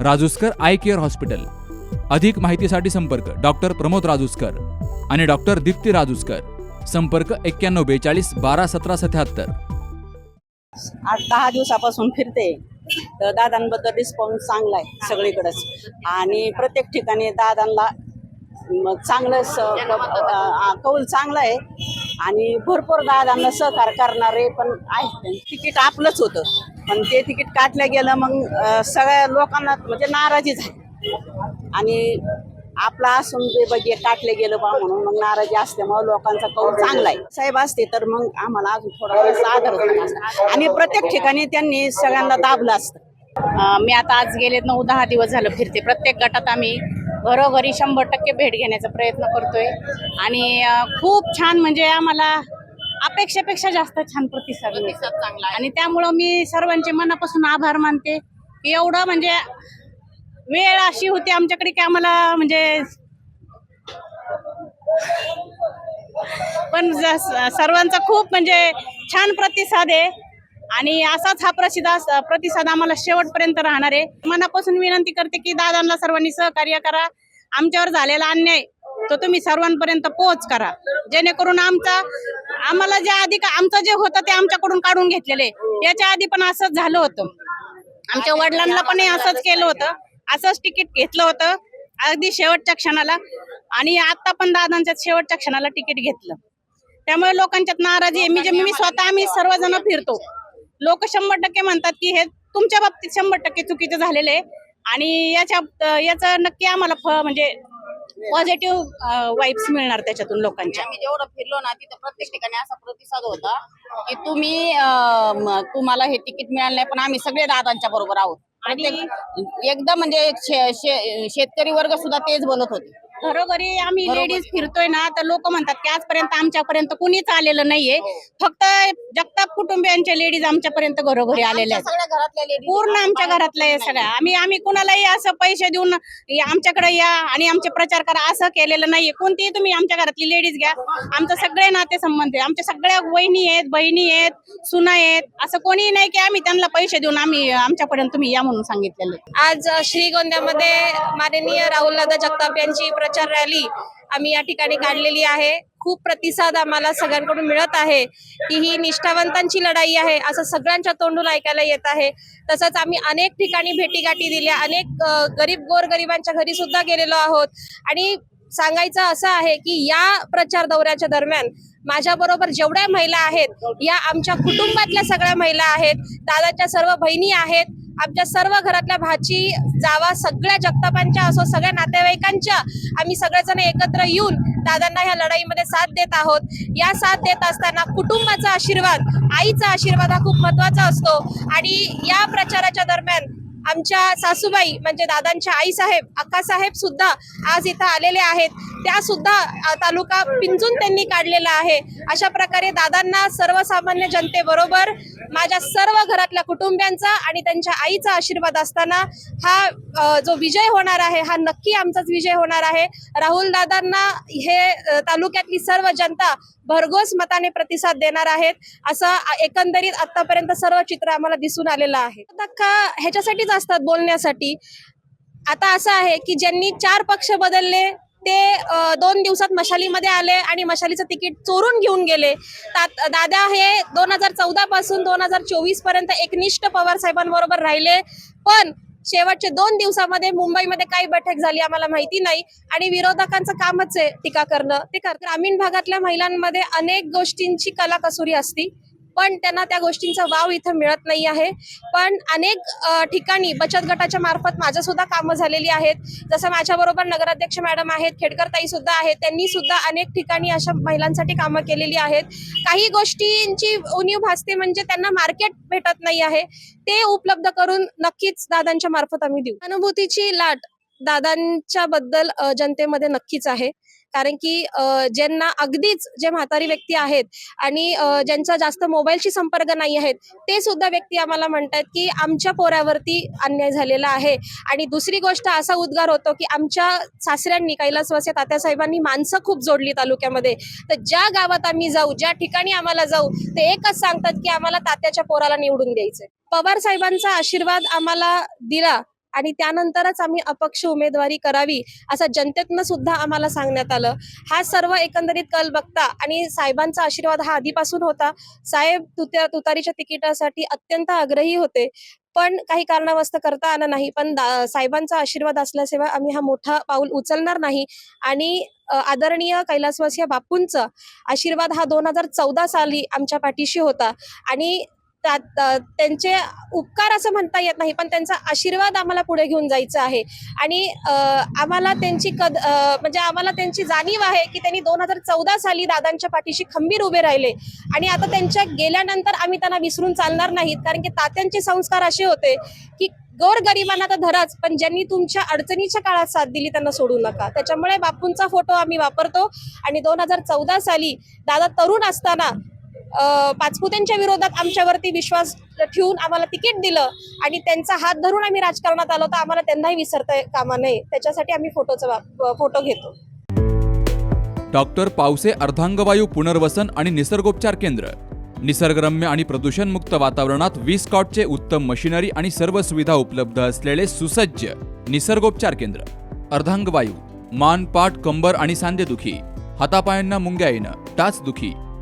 Rajuskar eye care hospital. अधिक माहितीसाठी संपर्क डॉक्टर प्रमोद राजूस्कर आणि डॉक्टर दीप्ती राजूस्कर. संपर्क एक्क्याण्णव बेचाळीस बारा सतरा सत्याहत्तर. आठ दहा दिवसापासून फिरते. तर दादांबद्दल रिस्पॉन्स चांगला आहे सगळीकडंच. आणि प्रत्येक ठिकाणी दादांना चांगलंच चांगलं कौल चांगला आहे. आणि भरपूर दादांना सहकार करणारे पण आहेत तिकीट आपलंच होतं. पण ते तिकीट काटलं गेलं मग सगळ्या लोकांना म्हणजे नाराजी झाली. आणि आपला असून ते बघे काटले गेलं बा म्हणून मग नाराजी असल्यामुळे लोकांचा कौल चांगला आहे साहेब असते तर मग आम्हाला अजून थोडा वेळेस आदर झाला आणि प्रत्येक ठिकाणी त्यांनी सगळ्यांना दाबलं असतं. मी आता आज गेले नऊ दहा दिवस झालं फिरते. प्रत्येक गटात आम्ही घरोघरी शंभर टक्के भेट घेण्याचा प्रयत्न करतोय. आणि खूप छान म्हणजे आम्हाला अपेक्षेपेक्षा जास्त छान प्रतिसाद मिळतो. आणि त्यामुळं मी सर्वांचे मनापासून आभार मानते की एवढं म्हणजे वेळ अशी होती आमच्याकडे की आम्हाला म्हणजे पण सर्वांचा खूप म्हणजे छान प्रतिसाद आहे. आणि असाच हा प्रसिद्ध प्रतिसाद आम्हाला शेवटपर्यंत राहणार आहे. मनापासून विनंती करते की दादांना सर्वांनी सहकार्य करा. आमच्यावर झालेला अन्याय तो तुम्ही सर्वांपर्यंत पोहोच करा. जेणेकरून आमचा आम्हाला जे आधी का- आमचं जे होतं ते आमच्याकडून काढून घेतलेले. याच्या आधी पण असंच झालं होतं. आमच्या वडिलांना पण हे असंच केलं होतं. असंच तिकीट घेतलं होतं. अगदी शेवटच्या क्षणाला. आणि आता पण दादांच्या शेवटच्या क्षणाला तिकीट घेतलं. त्यामुळे लोकांच्यात नाराजी आहे. मी जे मी स्वतः आम्ही सर्वजण फिरतो. लोक शंभर टक्के म्हणतात की हे तुमच्या बाबतीत शंभर टक्के चुकीचं झालेलं आहे. आणि याच्या याचं नक्की आम्हाला फ म्हणजे पॉझिटिव्ह वाईब्स मिळणार त्याच्यातून लोकांच्या. आम्ही जेवढं फिरलो ना तिथं प्रत्येक ठिकाणी असा प्रतिसाद होता की तुम्ही अं, तुम्हाला हे तिकीट मिळालं नाही पण आम्ही सगळे दादांच्या बरोबर आहोत. प्रत्येक एकदम म्हणजे शे- शे- शेतकरी वर्ग सुद्धा तेच बोलत होते. घरोघरी आम्ही लेडीज फिरतोय ना तर लोक म्हणतात की आजपर्यंत आमच्यापर्यंत कुणीच आलेलं नाहीये. फक्त जगताप कुटुंबियांच्या लेडीज आमच्यापर्यंत घरोघरी आलेल्या आहेत. पूर्ण आमच्या घरातल्या सगळ्या. आम्ही आम्ही कुणालाही असं पैसे देऊन आमच्याकडे या आणि आमचे प्रचार करा असं केलेलं नाहीये. कोणतीही तुम्ही आमच्या घरातली लेडीज घ्या. आमचं सगळे नाते संबंध आहे. आमच्या सगळ्या वहिनी आहेत बहिणी आहेत सुना आहेत. असं कोणीही नाही की आम्ही त्यांना पैसे देऊन आम्ही आमच्यापर्यंत तुम्ही या म्हणून सांगितलेलं. आज श्रीगोंद्यामध्ये माननीय राहुलदादा जगताप यांची प्रचार रॅली आम्ही या ठिकाणी काढलेली आहे. खूप प्रतिसाद आम्हाला सगळ्यांकडून मिळत आहे की ही निष्ठावंतांची लढाई आहे असं सगळ्यांच्या तोंडून ऐकायला येत आहे. तसंच आम्ही अनेक ठिकाणी भेटीगाठी दिल्या अनेक गरीब गोरगरिबांच्या घरी सुद्धा गेलेलो आहोत. आणि सांगायचं असं आहे की या प्रचार दौऱ्याच्या दरम्यान माझ्या बरोबर जेवढ्या महिला आहेत या आमच्या कुटुंबातल्या सगळ्या महिला आहेत दादाच्या सर्व बहिणी आहेत आमच्या सर्व घरातल्या भाची जावा सगळ्या जगतापांच्या असो सगळ्या नातेवाईकांच्या आम्ही सगळेजण एकत्र येऊन दादांना ह्या लढाईमध्ये साथ देत आहोत. या साथ देत असताना कुटुंबाचा आशीर्वाद आईचा आशीर्वाद हा खूप महत्त्वाचा असतो. आणि या प्रचाराच्या दरम्यान आमच्या सासूबाई म्हणजे दादांच्या आई साहेब अक्का साहेब सुद्धा आज इथं आलेले आहेत. त्या सुद्धा तालुका पिंजून त्यांनी काढलेला आहे. अशा प्रकारे दादांना सर्वसामान्य जनतेबरोबर माझ्या सर्व घरातल्या कुटुंबियांचा आणि त्यांच्या आईचा आशीर्वाद असताना हा जो विजय होणार आहे हा नक्की आमचाच विजय होणार आहे. राहुल दादांना हे तालुक्यातली सर्व जनता भरघोस मताने प्रतिसाद देणार आहेत. असं एकंदरीत आतापर्यंत सर्व चित्र आम्हाला दिसून आलेलं आहे. ह्याच्यासाठीच असतात बोलण्यासाठी. आता असं आहे की ज्यांनी चार पक्ष बदलले ते दोन दिवसात मशालीमध्ये आले आणि मशालीचं तिकीट चोरून घेऊन गेले. तात- दादा हे दोन हजार चौदा पासून दोन हजार चोवीसपर्यंत एकनिष्ठ पवार साहेबांबरोबर राहिले. पण शेवटचे दोन दिवसामध्ये मुंबईमध्ये काही बैठक झाली आम्हाला माहिती नाही. आणि विरोधकांचं कामच आहे टीका करणं. ते कर ग्रामीण भागातल्या महिलांमध्ये अनेक गोष्टींची कलाकसुरी असती. पण त्यांना त्या गोष्टींचा वाव इथं मिळत नाही आहे. पण अनेक ठिकाणी बचत गटाच्या मार्फत माझं सुद्धा कामं झालेली आहेत. जसं माझ्याबरोबर नगराध्यक्ष मॅडम आहेत खेडकर ताई सुद्धा आहेत त्यांनी सुद्धा अनेक ठिकाणी अशा महिलांसाठी कामं केलेली आहेत. काही गोष्टींची उणीव भासते म्हणजे त्यांना मार्केट भेटत नाही आहे. ते उपलब्ध करून नक्कीच दादांच्या मार्फत आम्ही देऊ. अनुभूतीची लाट दादांच्या बद्दल जनतेमध्ये नक्कीच आहे. कारण की ज्यांना अगदीच जे म्हातारी व्यक्ती आहेत आणि ज्यांचा जास्त मोबाईलशी संपर्क नाही आहेत ते सुद्धा व्यक्ती आम्हाला म्हणतात की आमच्या पोरावरती अन्याय झालेला आहे. आणि दुसरी गोष्ट असा उद्गार होतो की आमच्या सासऱ्यांनी कैलासवासी तात्यासाहेबांनी माणसं खूप जोडली तालुक्यामध्ये. तर ज्या गावात आम्ही जाऊ ज्या ठिकाणी आम्हाला जाऊ ते एकच सांगतात की आम्हाला तात्याच्या पोराला निवडून द्यायचं पवार साहेबांचा आशीर्वाद आम्हाला दिला आणि त्यानंतरच आम्ही अपक्ष उमेदवारी करावी असं जनतेतनं सुद्धा आम्हाला सांगण्यात आलं. हा सर्व एकंदरीत कल बघता आणि साहेबांचा आशीर्वाद हा आधीपासून होता. साहेब तुत्या तुतारीच्या तिकिटासाठी अत्यंत आग्रही होते. पण काही कारणावस्त करता आलं नाही पण दा- साहेबांचा आशीर्वाद असल्याशिवाय आम्ही हा मोठा पाऊल उचलणार नाही. आणि आदरणीय कैलासवासी बापूंचा आशीर्वाद हा दोन हजार चौदा साली आमच्या पाठीशी होता. आणि त्यांचे उपकार असं म्हणता येत नाही पण त्यांचा आशीर्वाद आम्हाला पुढे घेऊन जायचा आहे. आणि आम्हाला त्यांची कद म्हणजे आम्हाला त्यांची जाणीव आहे की त्यांनी दोन हजार चौदा साली दादांच्या पाठीशी खंबीर उभे राहिले. आणि आता त्यांच्या गेल्यानंतर आम्ही त्यांना विसरून चालणार नाहीत कारण की तात्यांचे संस्कार असे होते की गोर गरिबांना तर धराच पण ज्यांनी तुमच्या अडचणीच्या काळात साथ दिली त्यांना सोडू नका. त्याच्यामुळे बापूंचा फोटो आम्ही वापरतो. आणि दोन हजार चौदा साली दादा तरुण असताना पाचपुत्यांच्या विरोधात आमच्यावरती विश्वास ठेवून आम्हाला तिकीट दिलं आणि त्यांचा हात धरून आम्ही राजकारणात आलो तर आम्हाला त्यांनाही विसरता कामा नये. त्याच्यासाठी आम्ही फोटोचा फोटो घेतो. डॉक्टर पावसे अर्धांगवायू पुनर्वसन आणि निसर्गोपचार केंद्र. निसर्गरम्य आणि प्रदूषणमुक्त वातावरणात वीस कॉटचे उत्तम मशिनरी आणि सर्व सुविधा उपलब्ध असलेले सुसज्ज निसर्गोपचार केंद्र. अर्धांगवायू मान पाठ कंबर आणि सांधेदुखी हातापायांना मुंग्या येणं टाचदुखी